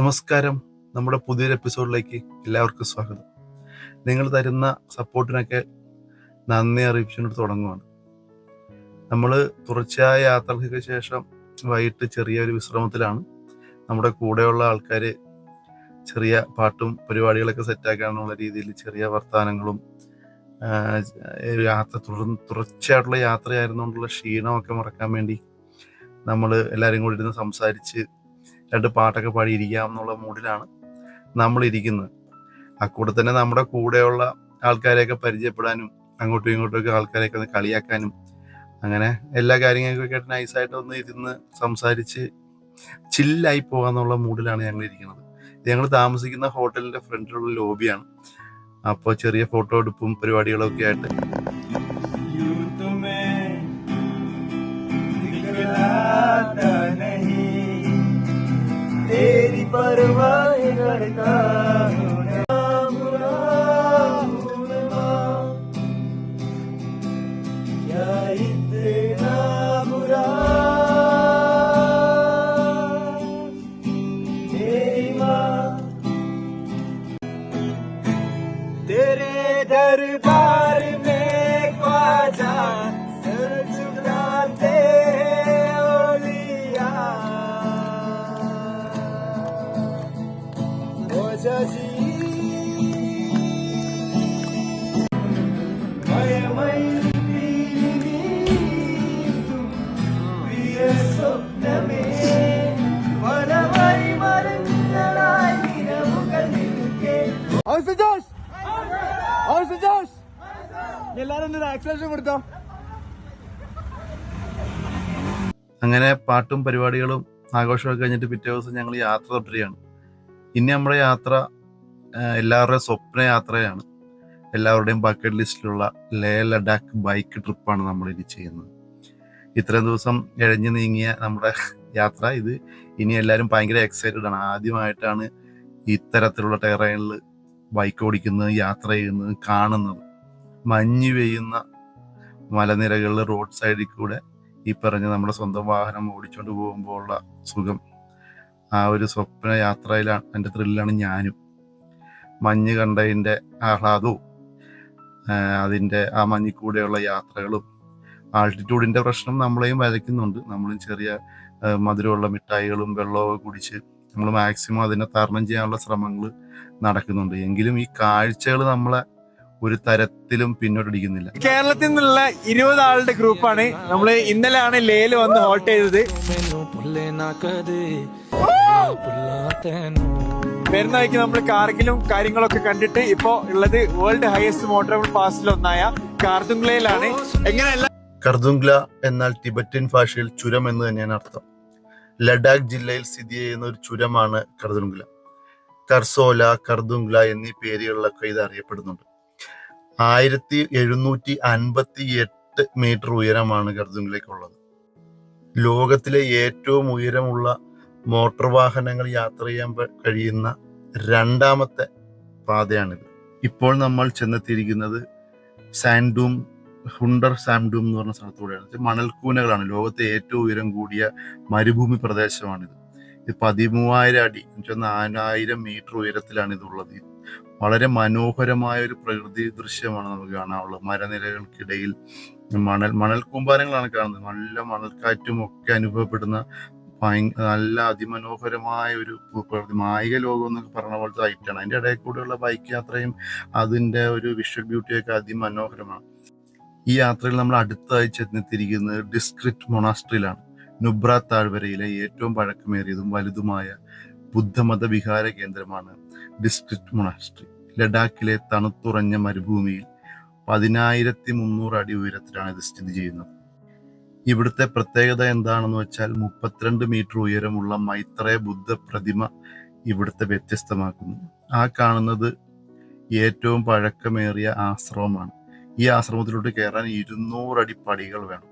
നമസ്കാരം. നമ്മുടെ പുതിയൊരു എപ്പിസോഡിലേക്ക് എല്ലാവർക്കും സ്വാഗതം. നിങ്ങൾ തരുന്ന സപ്പോർട്ടിനൊക്കെ നന്ദി അറിയിച്ചുകൊണ്ട് തുടങ്ങുവാണ്. നമ്മൾ തുടർച്ചയായ യാത്രകൾക്ക് ശേഷം വൈകിട്ട് ചെറിയൊരു വിശ്രമത്തിലാണ്. നമ്മുടെ കൂടെയുള്ള ആൾക്കാർ ചെറിയ പാട്ടും പരിപാടികളൊക്കെ സെറ്റാക്കാനുള്ള രീതിയിൽ ചെറിയ വർത്തമാനങ്ങളും യാത്ര തുടർ തുടർച്ചയായിട്ടുള്ള യാത്രയായിരുന്നുകൊണ്ടുള്ള ക്ഷീണമൊക്കെ മറക്കാൻ വേണ്ടി നമ്മൾ എല്ലാവരും കൂടി ഇരുന്ന് സംസാരിച്ച് രണ്ട് പാട്ടൊക്കെ പാടി ഇരിക്കാം എന്നുള്ള മൂഡിലാണ് നമ്മൾ ഇരിക്കുന്നത് അക്കൂടെ തന്നെ നമ്മുടെ കൂടെയുള്ള ആൾക്കാരെയൊക്കെ പരിചയപ്പെടാനും അങ്ങോട്ടും ഇങ്ങോട്ടും ഒക്കെ ആൾക്കാരെയൊക്കെ ഒന്ന് കളിയാക്കാനും അങ്ങനെ എല്ലാ കാര്യങ്ങൾക്കൊക്കെ ആയിട്ട് നൈസായിട്ട് ഒന്ന് ഇരുന്ന് സംസാരിച്ച് ചില്ലായി പോകാന്നുള്ള മൂഡിലാണ് ഞങ്ങൾ ഇരിക്കുന്നത് ഞങ്ങൾ താമസിക്കുന്ന ഹോട്ടലിന്റെ ഫ്രണ്ടിലുള്ള ലോബിയാണ് അപ്പോൾ ചെറിയ ഫോട്ടോ എടുപ്പും പരിപാടികളൊക്കെ ആയിട്ട്. परवाह करता हूँ ना बुरा हूँ मैं माँ। क्या इतना बुरा എല്ലാരും കൊടുത്തോ? അങ്ങനെ പാട്ടും പരിപാടികളും ആഘോഷമൊക്കെ കഴിഞ്ഞിട്ട് പിറ്റേ ദിവസം ഞങ്ങൾ യാത്ര തുടരുകയാണ്. ഇനി നമ്മുടെ യാത്ര എല്ലാവരുടെയും സ്വപ്ന യാത്രയാണ്. എല്ലാവരുടെയും ബക്കറ്റ് ലിസ്റ്റിലുള്ള ലേ ലഡാക്ക് ബൈക്ക് ട്രിപ്പാണ് നമ്മൾ ഇനി ചെയ്യുന്നത്. ഇത്രയും ദിവസം ഇഴഞ്ഞു നീങ്ങിയ നമ്മുടെ യാത്ര ഇത്. ഇനി എല്ലാവരും ഭയങ്കര എക്സൈറ്റഡ് ആണ്. ആദ്യമായിട്ടാണ് ഇത്തരത്തിലുള്ള ടെറൈനിൽ ബൈക്ക് ഓടിക്കുന്നത് യാത്ര ചെയ്യുന്നത് കാണുന്നത്. മഞ്ഞ് പെയ്യുന്ന മലനിരകളിൽ റോഡ് സൈഡിൽ കൂടെ ഈ പറഞ്ഞ നമ്മുടെ സ്വന്തം വാഹനം ഓടിച്ചുകൊണ്ട് പോകുമ്പോൾ ഉള്ള സുഖം. ആ ഒരു സ്വപ്ന യാത്രയിലാണ് എന്റെ ത്രില്ലാണ് ഞാനും. മഞ്ഞ് കണ്ടതിന്റെ ആഹ്ലാദവും അതിന്റെ ആ മഞ്ഞിക്കൂടെയുള്ള യാത്രകളും ആൾട്ടിറ്റ്യൂഡിന്റെ പ്രശ്നം നമ്മളെയും വരയ്ക്കുന്നുണ്ട്. നമ്മളും ചെറിയ മധുരമുള്ള മിഠായികളും വെള്ളവും കുടിച്ച് നമ്മൾ മാക്സിമം അതിനെ തരണം ചെയ്യാനുള്ള ശ്രമങ്ങൾ നടക്കുന്നുണ്ട്. എങ്കിലും ഈ കാഴ്ചകൾ നമ്മളെ ഒരു തരത്തിലും പിന്നോട്ടടിക്കുന്നില്ല. കേരളത്തിൽ നിന്നുള്ള ഇരുപത് ആളുടെ ഗ്രൂപ്പാണ് നമ്മൾ ആണ് ലേൽ വന്ന് വോട്ട് ചെയ്തത്. പെരുന്നാൾക്ക് നമ്മൾ കാർഗിലും കാര്യങ്ങളൊക്കെ കണ്ടിട്ട് ഇപ്പോ ഉള്ളത് വേൾഡ് ഹയസ്റ്റ് മോട്ടറബിൾ പാസിലൊന്നായ കാർദുംഗ്ലയിലാണ്. എങ്ങനെയല്ല? കർദുംഗ്ല എന്നാൽ ടിബറ്റൻ ഭാഷയിൽ ചുരം എന്ന് തന്നെയാണ് അർത്ഥം. ലഡാക്ക് ജില്ലയിൽ സ്ഥിതി ചെയ്യുന്ന ഒരു ചുരമാണ് കർദുംഗ്ല. കർസോല കർദുംഗ്ല എന്നീ പേരുകളിലൊക്കെ ഇത് അറിയപ്പെടുന്നുണ്ട്. ആയിരത്തി എഴുന്നൂറ്റി അൻപത്തി എട്ട് മീറ്റർ ഉയരമാണ് കർദുംഗ്ലയ്ക്കുള്ളത് ലോകത്തിലെ ഏറ്റവും ഉയരമുള്ള മോട്ടോർ വാഹനങ്ങൾ യാത്ര ചെയ്യാൻ കഴിയുന്ന രണ്ടാമത്തെ പാതയാണിത്. ഇപ്പോൾ നമ്മൾ ചെന്നെത്തിയിരിക്കുന്നത് സാൻഡൂം ഹുണ്ടർ സാംഡൂം എന്ന് പറഞ്ഞ സ്ഥലത്തൂടെയാണ്. മണൽക്കൂനകളാണ്. ലോകത്തെ ഏറ്റവും ഉയരം കൂടിയ മരുഭൂമി പ്രദേശമാണിത്. ഇത് പതിമൂവായിരം അടി എന്നുവെച്ചാൽ നാലായിരം മീറ്റർ ഉയരത്തിലാണ് ഇതുള്ളത് വളരെ മനോഹരമായ ഒരു പ്രകൃതി ദൃശ്യമാണ് നമുക്ക് കാണാനുള്ളത്. മരനിരകൾക്കിടയിൽ മണൽ മണൽ കൂമ്പാരങ്ങളാണ് കാണുന്നത്. നല്ല മണൽക്കാറ്റും ഒക്കെ അനുഭവപ്പെടുന്ന നല്ല അതിമനോഹരമായ ഒരു പ്രകൃതി മായിക ലോകം എന്നൊക്കെ പറഞ്ഞ പോലത്തെ ഐറ്റാണ് അതിന്റെ ഇടയിൽ കൂടെയുള്ള ബൈക്ക് യാത്രയും അതിന്റെ ഒരു വിഷ്വൽ ബ്യൂട്ടിയൊക്കെ അതിമനോഹരമാണ്. ഈ യാത്രയിൽ നമ്മൾ അടുത്തായി ചെന്നെത്തിയിരിക്കുന്നത് ഡിസ്ക്രിറ്റ് മൊണാസ്ട്രിയിലാണ്. നുബ്ര താഴ്വരയിലെ ഏറ്റവും പഴക്കമേറിയതും വലുതുമായ ബുദ്ധമത വിഹാര കേന്ദ്രമാണ് ഡിസ്ക്രിറ്റ് മൊണാസ്ട്രി ലഡാക്കിലെ തണുത്തുറഞ്ഞ മരുഭൂമിയിൽ പതിനായിരത്തി മുന്നൂറ് അടി ഉയരത്തിലാണ് ഇത് സ്ഥിതി ചെയ്യുന്നത്. ഇവിടുത്തെ പ്രത്യേകത എന്താണെന്ന് വെച്ചാൽ മുപ്പത്തിരണ്ട് മീറ്റർ ഉയരമുള്ള മൈത്രേ ബുദ്ധ പ്രതിമ ഇവിടുത്തെ വ്യത്യസ്തമാക്കുന്നു. ആ കാണുന്നത് ഏറ്റവും പഴക്കമേറിയ ആശ്രമമാണ്. ഈ ആശ്രമത്തിലോട്ട് കയറാൻ ഇരുന്നൂറടി പടികൾ വേണം.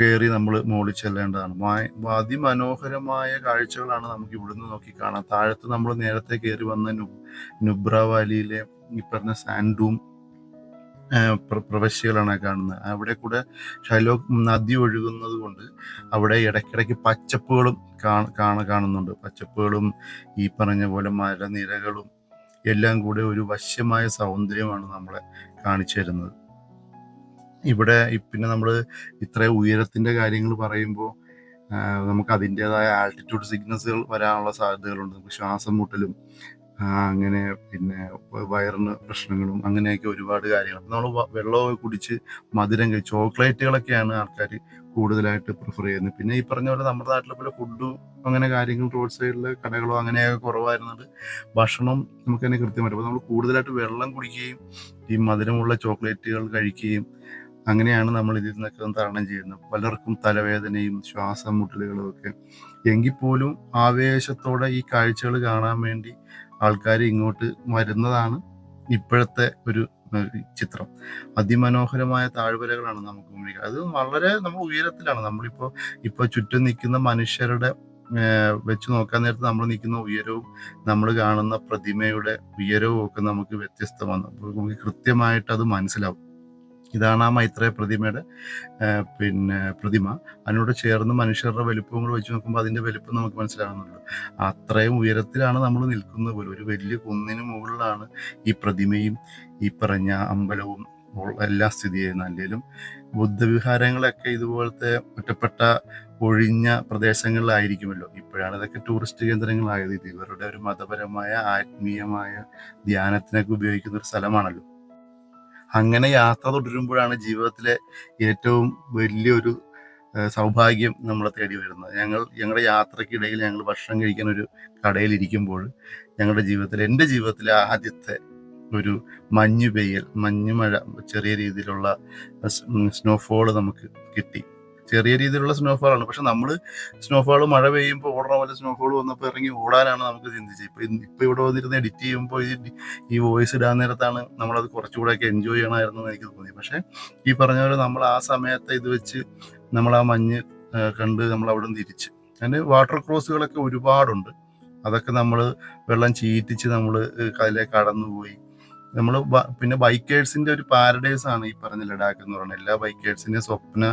കയറി നമ്മൾ മുകളിൽ ചെല്ലേണ്ടതാണ്. മായ- അതിമനോഹരമായ കാഴ്ചകളാണ് നമുക്ക് ഇവിടുന്ന് നോക്കി കാണാം. താഴത്ത് നമ്മൾ നേരത്തെ കയറി വന്ന നു നുബ്ര വാലിയിലെ ഈ പറഞ്ഞ സാൻഡൂം പ്ര- പ്രവശ്യകളാണ് കാണുന്നത്. അവിടെ കൂടെ ഷൈലോക്ക് നദി ഒഴുകുന്നത് കൊണ്ട് അവിടെ ഇടയ്ക്കിടയ്ക്ക് പച്ചപ്പുകളും കാണ- കാണുന്നുണ്ട്. പച്ചപ്പുകളും ഈ പറഞ്ഞ പോലെ മലനിരകളും എല്ലാം കൂടെ ഒരു വശ്യമായ സൗന്ദര്യമാണ് നമ്മളെ കാണിച്ചു തരുന്നത്. ഇവിടെ പിന്നെ നമ്മൾ ഇത്ര ഉയരത്തിന്റെ കാര്യങ്ങൾ പറയുമ്പോൾ നമുക്ക് അതിന്റെതായ ആൾട്ടിറ്റ്യൂഡ് സിഗ്നസുകൾ വരാനുള്ള സാധ്യതകളുണ്ട്. നമുക്ക് ശ്വാസം മുട്ടലും അങ്ങനെ പിന്നെ വയറിന് പ്രശ്നങ്ങളും അങ്ങനെയൊക്കെ ഒരുപാട് കാര്യങ്ങൾ നമ്മൾ വെള്ളമൊക്കെ കുടിച്ച് മധുരം കഴിച്ച് ചോക്ലേറ്റുകളൊക്കെയാണ് ആൾക്കാർ കൂടുതലായിട്ട് പ്രിഫർ ചെയ്യുന്നത്. പിന്നെ ഈ പറഞ്ഞ പോലെ നമ്മുടെ നാട്ടിലെ പോലെ ഫുഡും അങ്ങനെ കാര്യങ്ങൾ റോഡ് സൈഡിലെ കടകളോ അങ്ങനെയൊക്കെ കുറവായിരുന്നത് ഭക്ഷണം നമുക്ക് തന്നെ കൃത്യമായിട്ട്. അപ്പോൾ നമ്മൾ കൂടുതലായിട്ട് വെള്ളം കുടിക്കുകയും ഈ മധുരമുള്ള ചോക്ലേറ്റുകൾ കഴിക്കുകയും അങ്ങനെയാണ് നമ്മൾ ഇതിൽ നിന്നൊക്കെ തരണം ചെയ്യുന്നത്. പലർക്കും തലവേദനയും ശ്വാസം മുട്ടലുകളും ഒക്കെ. എങ്കിൽ പോലും ആവേശത്തോടെ ഈ കാഴ്ചകൾ കാണാൻ വേണ്ടി ആൾക്കാർ ഇങ്ങോട്ട് വരുന്നതാണ് ഇപ്പോഴത്തെ ഒരു ചിത്രം. അതിമനോഹരമായ താഴ്വരകളാണ് നമുക്ക് മുന്നിൽ. അത് വളരെ നമ്മൾ ഉയരത്തിലാണ്. നമ്മളിപ്പോൾ ഇപ്പോൾ ചുറ്റും നിൽക്കുന്ന മനുഷ്യരുടെ വെച്ച് നോക്കാൻ നേരത്ത് നമ്മൾ നിൽക്കുന്ന ഉയരവും നമ്മൾ കാണുന്ന പ്രതിമയുടെ ഉയരവും ഒക്കെ നമുക്ക് വ്യത്യസ്തമാണ്. നമുക്ക് കൃത്യമായിട്ട് അത് മനസ്സിലാവും. ഇതാണ് ആ മൈത്രേയ പ്രതിമയുടെ പിന്നെ പ്രതിമ. അതിനോട് ചേർന്ന് മനുഷ്യരുടെ വലിപ്പങ്ങൾ കൂടെ വെച്ച് നോക്കുമ്പോൾ അതിന്റെ വലിപ്പം നമുക്ക് മനസ്സിലാകുന്നുള്ളൂ അത്രയും ഉയരത്തിലാണ് നമ്മൾ നിൽക്കുന്നത്. പോലും ഒരു വലിയ കുന്നിന് മുകളിലാണ് ഈ പ്രതിമയും ഈ പറഞ്ഞ അമ്പലവും എല്ലാ സ്ഥിതി ചെയ്യുന്നത്. അല്ലെങ്കിലും ബുദ്ധവിഹാരങ്ങളൊക്കെ ഇതുപോലത്തെ ഒറ്റപ്പെട്ട ഒഴിഞ്ഞ പ്രദേശങ്ങളിലായിരിക്കുമല്ലോ. ഇപ്പോഴാണ് ഇതൊക്കെ ടൂറിസ്റ്റ് കേന്ദ്രങ്ങളായത്. ഇത് ഇവരുടെ ഒരു മതപരമായ ആത്മീയമായ ധ്യാനത്തിനൊക്കെ ഉപയോഗിക്കുന്ന ഒരു സ്ഥലമാണല്ലോ. അങ്ങനെ യാത്ര തുടരുമ്പോഴാണ് ജീവിതത്തിലെ ഏറ്റവും വലിയൊരു സൗഭാഗ്യം നമ്മളെ തേടി വരുന്നത്. ഞങ്ങൾ ഞങ്ങളുടെ യാത്രക്കിടയിൽ ഞങ്ങൾ ഭക്ഷണം കഴിക്കാൻ ഒരു കടയിൽ ഇരിക്കുമ്പോൾ ഞങ്ങളുടെ ജീവിതത്തിൽ എന്റെ ജീവിതത്തിലെ ആദ്യത്തെ ഒരു മഞ്ഞു പെയ്യൽ മഞ്ഞ് മഴ ചെറിയ രീതിയിലുള്ള സ്നോഫോൾ നമുക്ക് കിട്ടി. ചെറിയ രീതിയിലുള്ള സ്നോഫോളാണ് പക്ഷെ നമ്മൾ സ്നോഫോൾ മഴ പെയ്യുമ്പോൾ ഓടണ പോലെ സ്നോഫോൾ വന്നപ്പോൾ ഇറങ്ങി ഓടാനാണ് നമുക്ക് ചിന്തിച്ചത്. ഇപ്പൊ ഇപ്പൊ ഇവിടെ വന്നിരുന്ന് എഡിറ്റ് ചെയ്യുമ്പോൾ ഈ വോയിസ് ഇടാൻ നേരത്താണ് നമ്മളത് കുറച്ചുകൂടെ ഒക്കെ എൻജോയ് ചെയ്യണമായിരുന്നു എന്ന് എനിക്ക് തോന്നി പക്ഷെ ഈ പറഞ്ഞ പോലെ നമ്മൾ ആ സമയത്ത് ഇത് വെച്ച് നമ്മൾ ആ മഞ്ഞ് കണ്ട് നമ്മൾ അവിടെ നിന്ന് തിരിച്ച്. അതിന് വാട്ടർ ക്രോസുകളൊക്കെ ഒരുപാടുണ്ട്. അതൊക്കെ നമ്മൾ വെള്ളം ചീറ്റിച്ച് നമ്മൾ അതിലേക്ക് കടന്നുപോയി. നമ്മൾ പിന്നെ ബൈക്കേഴ്സിന്റെ ഒരു പാരഡൈസ് ആണ് ഈ പറഞ്ഞ ലഡാക്ക് എന്ന് പറയുന്നത്. എല്ലാ ബൈക്കേഴ്സിന്റെ സ്വപ്ന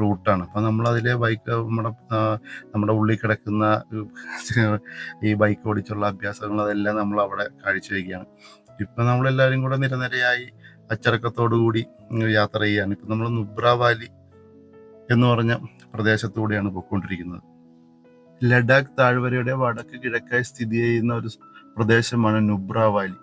റൂട്ടാണ് അപ്പൊ നമ്മൾ അതിലെ ബൈക്ക് നമ്മുടെ നമ്മുടെ ഉള്ളിൽ കിടക്കുന്ന ഈ ബൈക്ക് ഓടിച്ചുള്ള അഭ്യാസങ്ങൾ അതെല്ലാം നമ്മൾ അവിടെ കാഴ്ചവെക്കുകയാണ്. ഇപ്പൊ നമ്മളെല്ലാവരും കൂടെ നിരനിരയായി അച്ചടക്കത്തോടു കൂടി യാത്ര ചെയ്യാണ് ഇപ്പൊ നമ്മൾ നുബ്ര വാലി എന്ന് പറഞ്ഞ പ്രദേശത്തൂടെയാണ് പോയിക്കൊണ്ടിരിക്കുന്നത്. ലഡാക്ക് താഴ്വരയുടെ വടക്ക് കിഴക്കായി സ്ഥിതി ചെയ്യുന്ന ഒരു പ്രദേശമാണ് നുബ്ര വാലി.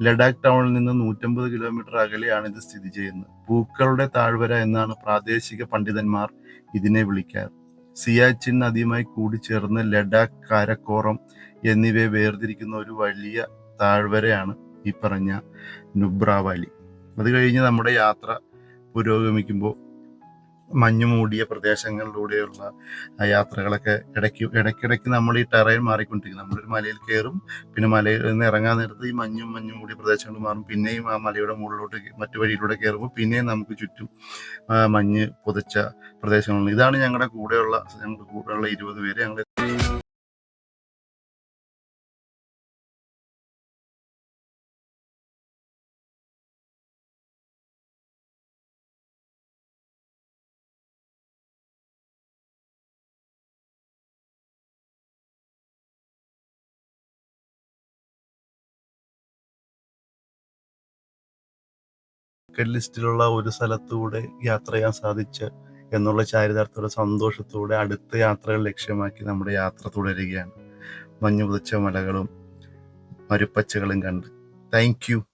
ലഡാക്ക് ടൗണിൽ നിന്ന് നൂറ്റമ്പത് കിലോമീറ്റർ അകലെയാണ് ഇത് സ്ഥിതി ചെയ്യുന്നത്. പൂക്കളുടെ താഴ്വര എന്നാണ് പ്രാദേശിക പണ്ഡിതന്മാർ ഇതിനെ വിളിക്കാറ്. സിയാച്ചിൻ നദിയുമായി കൂടിച്ചേർന്ന് ലഡാക്ക് കാരക്കോറം എന്നിവയെ വേർതിരിക്കുന്ന ഒരു വലിയ താഴ്വരയാണ് ഈ പറഞ്ഞ നുബ്ര വാലി അത് കഴിഞ്ഞ് നമ്മുടെ യാത്ര പുരോഗമിക്കുമ്പോൾ മഞ്ഞു മൂടിയ പ്രദേശങ്ങളിലൂടെയുള്ള യാത്രകളൊക്കെ ഇടയ്ക്ക് ഇടയ്ക്കിടയ്ക്ക് നമ്മൾ ഈ ടെറൈൻ മാറിക്കൊണ്ടിരിക്കും. നമ്മളൊരു മലയിൽ കയറും പിന്നെ മലയിൽ നിന്ന് ഇറങ്ങാൻ നേരത്ത് ഈ മഞ്ഞും മഞ്ഞും മൂടിയ പ്രദേശങ്ങൾ മാറും. പിന്നെയും ആ മലയുടെ മുകളിലോട്ട് മറ്റു വഴിയിലൂടെ കയറുമ്പോൾ പിന്നെയും നമുക്ക് ചുറ്റും മഞ്ഞ് പുതച്ച പ്രദേശങ്ങളുണ്ട്. ഇതാണ് ഞങ്ങളുടെ കൂടെയുള്ള ഞങ്ങളുടെ കൂടെയുള്ള ഇരുപത് പേര് ഞങ്ങൾ ബക്കറ്റ് ലിസ്റ്റിലുള്ള ഒരു സ്ഥലത്തൂടെ യാത്ര ചെയ്യാൻ സാധിച്ച എന്നുള്ള ചാരിതാർത്ഥത്തോടെ സന്തോഷത്തോടെ അടുത്ത യാത്രകൾ ലക്ഷ്യമാക്കി നമ്മുടെ യാത്ര തുടരുകയാണ്. മഞ്ഞു പുതച്ച മലകളും മരുപ്പച്ചകളും കണ്ട്. Thank you